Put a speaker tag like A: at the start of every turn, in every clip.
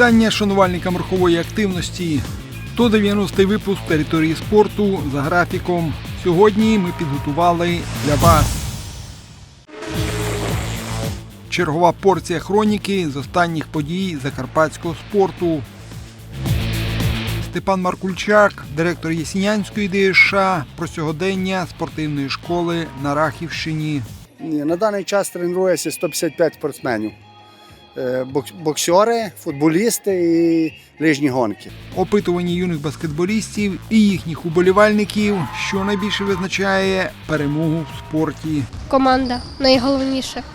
A: Вітання шанувальникам рухової активності. 190-й випуск території спорту за графіком. Сьогодні ми підготували для вас. Чергова порція хроніки з останніх подій закарпатського спорту. Степан Маркульчак, директор Єсінянської ДШ, про сьогодення спортивної школи на Рахівщині.
B: На даний час тренується 155 спортсменів. Е, Боксери, футболісти і лижні гонки.
A: опитування юних баскетболістів і їхніх уболівальників, що найбільше визначає перемогу в спорті.
C: Команда найголовніше.
A: –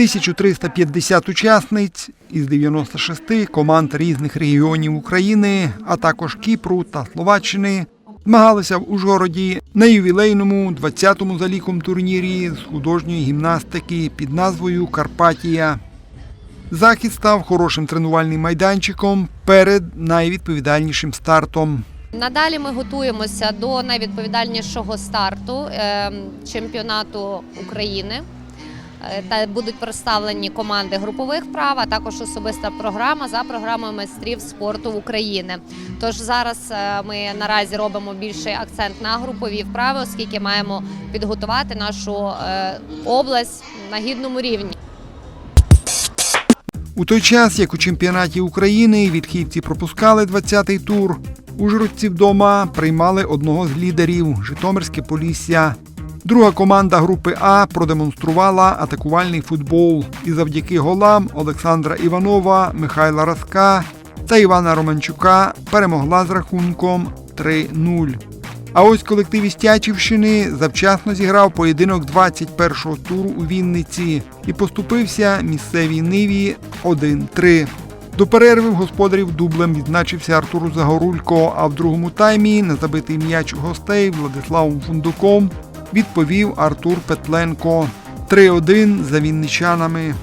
A: 1350 учасниць із 96 команд різних регіонів України, а також Кіпру та Словаччини змагалися в Ужгороді на ювілейному 20-му за ліком турнірі з художньої гімнастики під назвою Карпатія. Захід став хорошим тренувальним майданчиком перед найвідповідальнішим стартом.
D: Надалі ми готуємося до найвідповідальнішого старту е, чемпіонату України. Е, Та будуть представлені команди групових вправ, а також особиста програма за програмою майстрів спорту України. Тож зараз е, ми наразі робимо більший акцент на групові вправи, оскільки маємо підготувати нашу е, область на гідному рівні.
A: У той час, як у чемпіонаті України відхідці пропускали 20-й тур, ужгородці вдома приймали одного з лідерів Житомирське Полісся. Друга команда групи А продемонструвала атакувальний футбол і завдяки голам Олександра Іванова, Михайла Раска та Івана Романчука перемогла з рахунком 3-0. А ось колектив із Тячівщини завчасно зіграв поєдинок 21-го туру у Вінниці і поступився місцевій ниві 1-3. До перерви в господарів дублем відзначився Артур Загорулько, а в другому таймі на забитий м'яч гостей Владиславом Фундуком відповів Артур Петленко. 3-1 за вінничанами.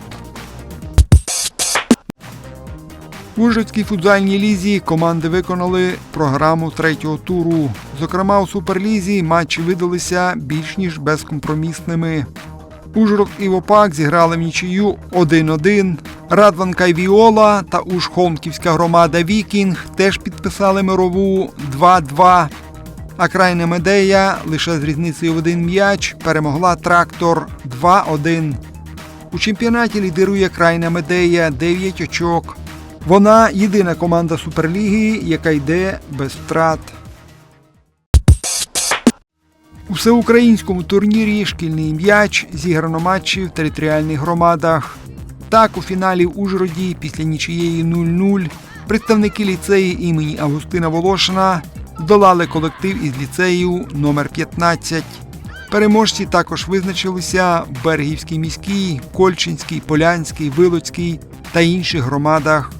A: В Ужгородській футзальній лізі команди виконали програму третього туру. Зокрема, у суперлізі матчі видалися більш ніж безкомпромісними. Ужгород і Вопак зіграли в нічию 1-1. Радванка і Віола та Ужхомківська громада Вікінг теж підписали мирову 2-2. А крайня медея лише з різницею в один м'яч перемогла трактор 2-1. У чемпіонаті лідирує крайня медея 9 очок. Вона єдина команда Суперліги, яка йде без втрат. У всеукраїнському турнірі шкільний м'яч зіграно матчі в територіальних громадах. Так, у фіналі в Ужгороді після нічиєї 0-0 представники ліцеї імені Августина Волошина здолали колектив із ліцею номер 15 Переможці також визначилися в Бергівській міській, Кольчинській, Полянській, Вилоцькій та інших громадах.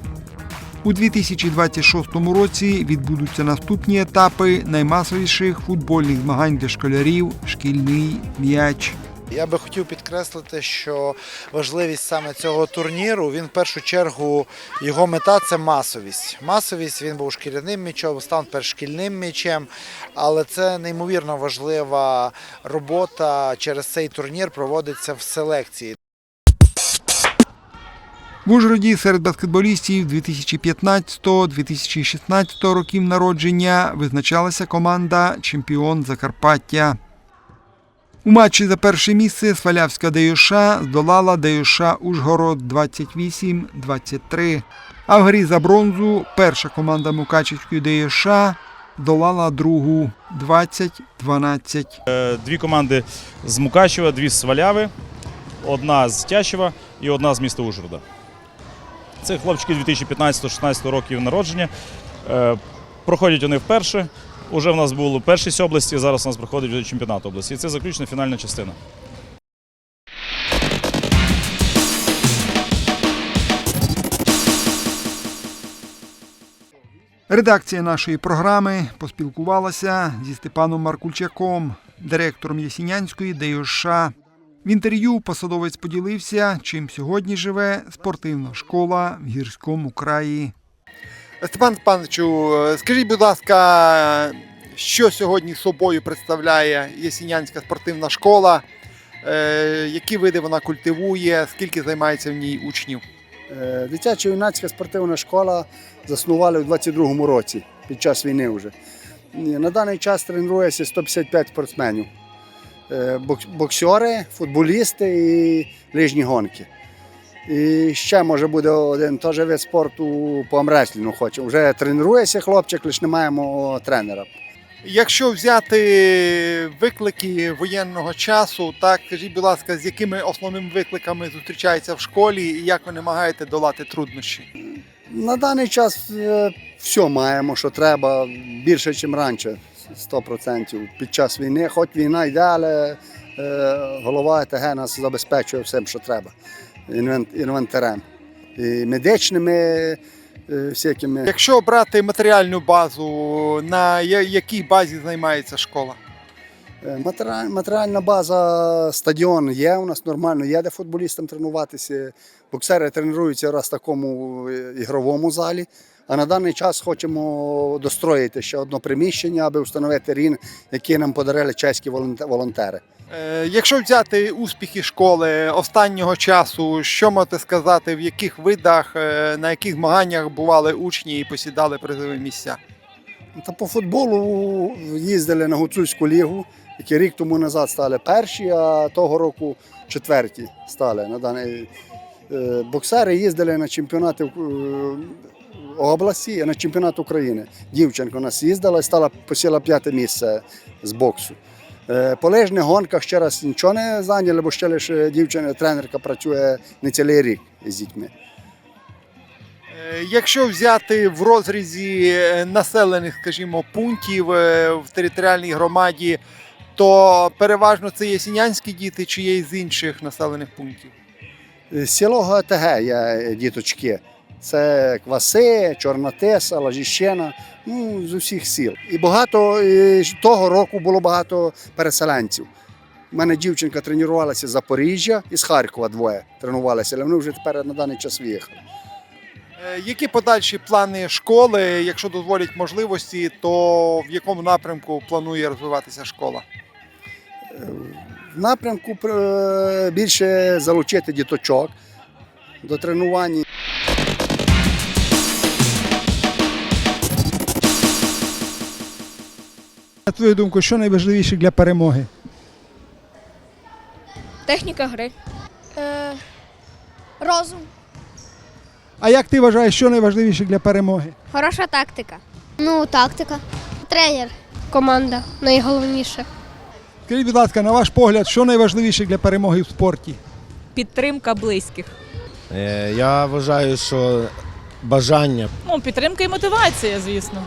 A: У 2026 році відбудуться наступні етапи наймасовіших футбольних змагань для школярів шкільний м'яч.
E: Я би хотів підкреслити, що важливість саме цього турніру, він в першу чергу його мета це масовість. Масовість він був шкільним м'ячом, став тепер шкільним м'ячем, але це неймовірно важлива робота через цей турнір проводиться в селекції.
A: В Ужгороді серед баскетболістів 2015-2016 років народження визначалася команда Чемпіон Закарпаття. У матчі за перше місце Свалявська ДЮШ здолала ДЮШ Ужгород 28-23. А в грі за бронзу перша команда Мукачівської ДЮШ здолала другу 20-12.
F: Е, Дві команди з Мукачева, дві з Сваляви, одна з Тячева і одна з міста Ужгорода. Це хлопчики 2015-16 років народження. Е, Проходять вони вперше. Уже в нас було першість області, зараз у нас проходить вже чемпіонат області. І це заключна фінальна частина.
A: Редакція нашої програми поспілкувалася зі Степаном Маркульчаком, директором Ясінянської ДЮШ. В інтерв'ю посадовець поділився, чим сьогодні живе спортивна школа в гірському краї.
B: Степан Степановичу, скажіть, будь ласка,
G: що сьогодні собою представляє Єсінянська спортивна школа, е, які види вона культивує, скільки займається в ній учнів.
B: Е, Дитяча юнацька спортивна школа заснували у 22-му році під час війни вже. На даний час тренується 155 спортсменів. Е, Боксери, футболісти і лижні гонки. І ще може буде один теж вид спорту по амресліну хоче. Вже тренується хлопчик, лише не маємо тренера.
G: Якщо взяти виклики воєнного часу, так скажіть, будь ласка, з якими основними викликами зустрічаються в школі і як ви намагаєте долати труднощі?
B: На даний час е, все маємо, що треба, більше, ніж раніше, 100%. Під час війни, хоч війна йде, але е, голова ЕТГ нас забезпечує всім, що треба. Інвент, інвентарем. І медичними е, всякими.
G: Якщо брати матеріальну базу, на якій базі займається школа?
B: Е, Матеріальна база, стадіон є, у нас нормально є, де футболістам тренуватися. Боксери тренуються раз в такому е, ігровому залі. А на даний час хочемо достроїти ще одне приміщення, аби встановити рін, який нам подарили чеські волонтери.
G: Е, Якщо взяти успіхи школи останнього часу, що можете сказати, в яких видах, е, на яких змаганнях бували учні і посідали призові місця?
B: Та по футболу їздили на Гуцульську лігу, які рік тому назад стали перші, а того року четверті стали. На даний... Е, Боксери їздили на чемпіонати області, на чемпіонат України. Дівчинка у нас їздила і стала посіла п'яте місце з боксу. Е, По лижних гонках ще раз нічого не зайняли, бо ще лише дівчина, тренерка працює не цілий рік з дітьми.
G: Е, Якщо взяти в розрізі е, населених, скажімо, пунктів в територіальній громаді, то переважно це є сінянські діти чи є з інших населених пунктів?
B: Село ГТГ є діточки. Це Кваси, Чорна Теса, Лажіщина, ну, з усіх сіл. І багато і того року було багато переселенців. У мене дівчинка тренувалася з Запоріжжя і з Харкова двоє тренувалися, але вони вже тепер на даний час виїхали.
G: Е, Які подальші плани школи, якщо дозволять можливості, то в якому напрямку планує розвиватися школа?
B: В напрямку е, більше залучити діточок до тренувань.
G: На твою думку, що найважливіше для перемоги?
C: Техніка гри. Е, розум.
G: А як ти вважаєш, що найважливіше для перемоги?
C: Хороша тактика. Ну, тактика. Тренер. Команда. Найголовніше.
G: Скажіть, будь ласка, на ваш погляд, що найважливіше для перемоги в спорті?
H: підтримка близьких.
I: Е, Я вважаю, що бажання
H: Ну, підтримка і мотивація, звісно.